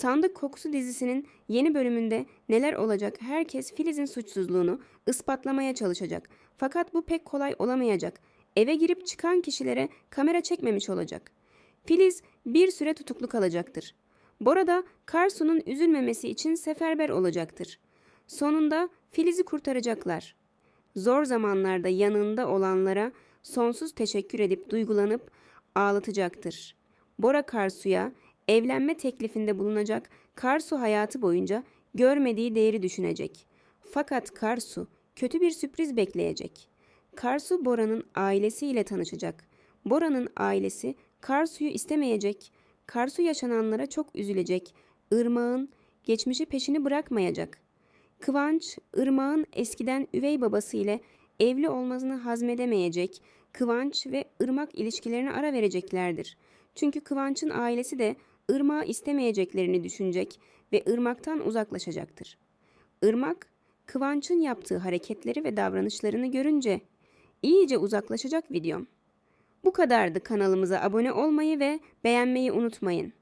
Sandık Kokusu dizisinin yeni bölümünde neler olacak herkes Filiz'in suçsuzluğunu ispatlamaya çalışacak. Fakat bu pek kolay olamayacak. Eve girip çıkan kişilere kamera çekmemiş olacak. Filiz bir süre tutuklu kalacaktır. Bora da Karsu'nun üzülmemesi için seferber olacaktır. Sonunda Filiz'i kurtaracaklar. Zor zamanlarda yanında olanlara sonsuz teşekkür edip duygulanıp ağlatacaktır. Bora Karsu'ya evlenme teklifinde bulunacak Karsu hayatı boyunca görmediği değeri düşünecek. Fakat Karsu kötü bir sürpriz bekleyecek. Karsu Bora'nın ailesiyle tanışacak. Bora'nın ailesi Karsu'yu istemeyecek. Karsu yaşananlara çok üzülecek. Irmak'ın geçmişi peşini bırakmayacak. Kıvanç, Irmak'ın eskiden üvey babası ile evli olmasını hazmedemeyecek. Kıvanç ve Irmak ilişkilerine ara vereceklerdir. Çünkü Kıvanç'ın ailesi de Irmak'ı istemeyeceklerini düşünecek ve Irmak'tan uzaklaşacaktır. Irmak, Kıvanç'ın yaptığı hareketleri ve davranışlarını görünce iyice uzaklaşacak videom. Bu kadardı kanalımıza abone olmayı ve beğenmeyi unutmayın.